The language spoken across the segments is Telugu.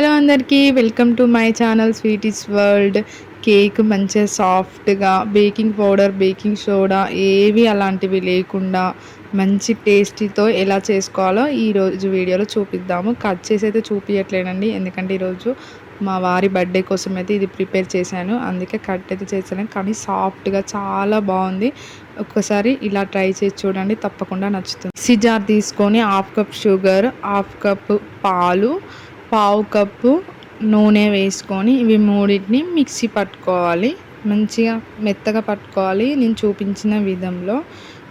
హలో అందరికీ welcome to my channel sweeties world cake మంచిగా సాఫ్ట్గా బేకింగ్ పౌడర్ బేకింగ్ సోడా ఏవి అలాంటివి లేకుండా మంచి టేస్టీతో ఎలా చేసుకోవాలో ఈరోజు వీడియోలో చూపిద్దాము. కట్ చేసి అయితే చూపించట్లేనండి ఎందుకంటే ఈరోజు మా వారి బర్త్డే కోసం అయితే ఇది ప్రిపేర్ చేశాను. అందుకే కట్ అయితే చేశాను కానీ సాఫ్ట్గా చాలా బాగుంది. ఒక్కసారి ఇలా ట్రై చేసి చూడండి తప్పకుండా నచ్చుతుంది. సిజార్ తీసుకొని half cup sugar half cup పాలు పావు కప్పు నూనె వేసుకొని ఇవి మూడింటిని మిక్సీ పట్టుకోవాలి. మంచిగా మెత్తగా పట్టుకోవాలి. నేను చూపించిన విధంలో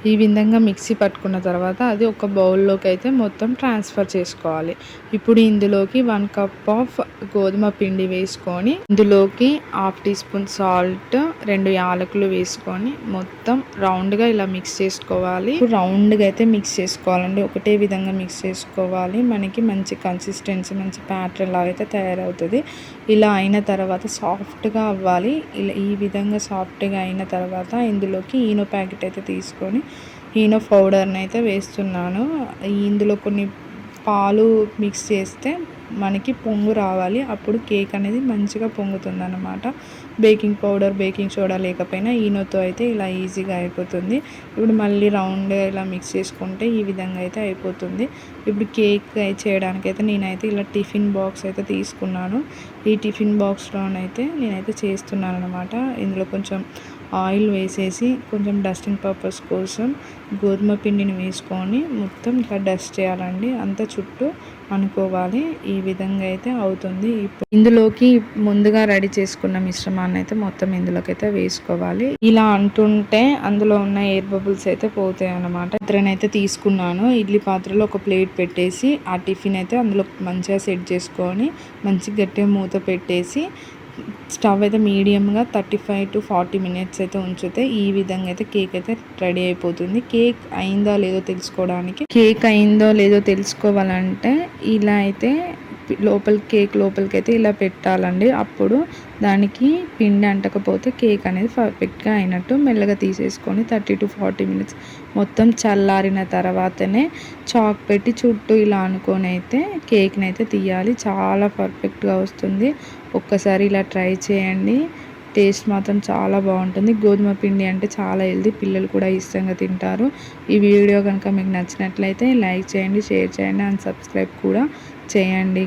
ఈ విధంగా మిక్సీ పట్టుకున్న తర్వాత అది ఒక బౌల్లోకి అయితే మొత్తం ట్రాన్స్ఫర్ చేసుకోవాలి. ఇప్పుడు ఇందులోకి వన్ కప్ ఆఫ్ గోధుమ పిండి వేసుకొని ఇందులోకి హాఫ్ టీ స్పూన్ సాల్ట్ రెండు యాలకులు వేసుకొని మొత్తం రౌండ్గా ఇలా మిక్స్ చేసుకోవాలి. రౌండ్గా అయితే మిక్స్ చేసుకోవాలండి. ఒకటే విధంగా మిక్స్ చేసుకోవాలి. మనకి మంచి కన్సిస్టెన్సీ మంచి ప్యాటర్న్ లాగా అయితే తయారవుతుంది. ఇలా అయిన తర్వాత సాఫ్ట్గా అవ్వాలి. ఇలా ఈ విధంగా సాఫ్ట్గా అయిన తర్వాత ఇందులోకి ఈనో ప్యాకెట్ అయితే తీసుకొని ఈనో పౌడర్ని అయితే వేస్తున్నాను. ఇందులో కొన్ని పాలు మిక్స్ చేస్తే మనకి పొంగు రావాలి. అప్పుడు కేక్ అనేది మంచిగా పొంగుతుంది అనమాట బేకింగ్ పౌడర్ బేకింగ్ సోడా లేకపోయినా ఈనోతో అయితే ఇలా ఈజీగా అయిపోతుంది. ఇప్పుడు మళ్ళీ రౌండ్గా ఇలా మిక్స్ చేసుకుంటే ఈ విధంగా అయితే అయిపోతుంది. ఇప్పుడు కేక్ చేయడానికైతే నేనైతే ఇలా టిఫిన్ బాక్స్ అయితే తీసుకున్నాను. ఈ టిఫిన్ బాక్స్లోనైతే నేనైతే చేస్తున్నాను అనమాట ఇందులో కొంచెం ఆయిల్ వేసేసి కొంచెం డస్టింగ్ పర్పస్ కోసం గోధుమ పిండిని వేసుకొని మొత్తం ఇట్లా డస్ట్ చేయాలండి. అంత చుట్టూ అనుకోవాలి. ఈ విధంగా అయితే అవుతుంది. ఇప్పుడు ఇందులోకి ముందుగా రెడీ చేసుకున్న మిశ్రమాన్ని అయితే మొత్తం ఇందులోకి అయితే వేసుకోవాలి. ఇలా అంటుంటే అందులో ఉన్న ఎయిర్ బబుల్స్ అయితే పోతాయి అనమాట ఇతరనైతే తీసుకున్నాను. ఇడ్లీ పాత్రలో ఒక ప్లేట్ పెట్టేసి ఆ టిఫిన్ అయితే అందులో మంచిగా సెట్ చేసుకొని మంచి గట్టిగా మూత పెట్టేసి స్టవ్ అయితే మీడియంగా thirty five to forty minutes అయితే ఉంచితే ఈ విధంగా అయితే కేక్ అయితే రెడీ అయిపోతుంది. కేక్ అయిందో లేదో తెలుసుకోవడానికి. కేక్ అయిందో లేదో తెలుసుకోవాలంటే ఇలా అయితే లోపల కేక్ లోపలికి అయితే ఇలా పెట్టాలండి. అప్పుడు దానికి పిండి అంటకపోతే కేక్ అనేది పర్ఫెక్ట్గా అయినట్టు మెల్లగా తీసేసుకొని థర్టీ టు ఫార్టీ మినిట్స్ మొత్తం చల్లారిన తర్వాతనే చాక్ పెట్టి చుట్టూ ఇలా అనుకొని అయితే కేక్ని అయితే తీయాలి. చాలా పర్ఫెక్ట్గా వస్తుంది. ఒక్కసారి ఇలా ట్రై చేయండి. టేస్ట్ మాత్రం చాలా బాగుంటుంది. గోధుమ పిండి అంటే చాలా హెల్దీ పిల్లలు కూడా ఇష్టంగా తింటారు. ఈ వీడియో కనుక మీకు నచ్చినట్లయితే లైక్ చేయండి షేర్ చేయండి అండ్ సబ్స్క్రైబ్ కూడా చేయండి.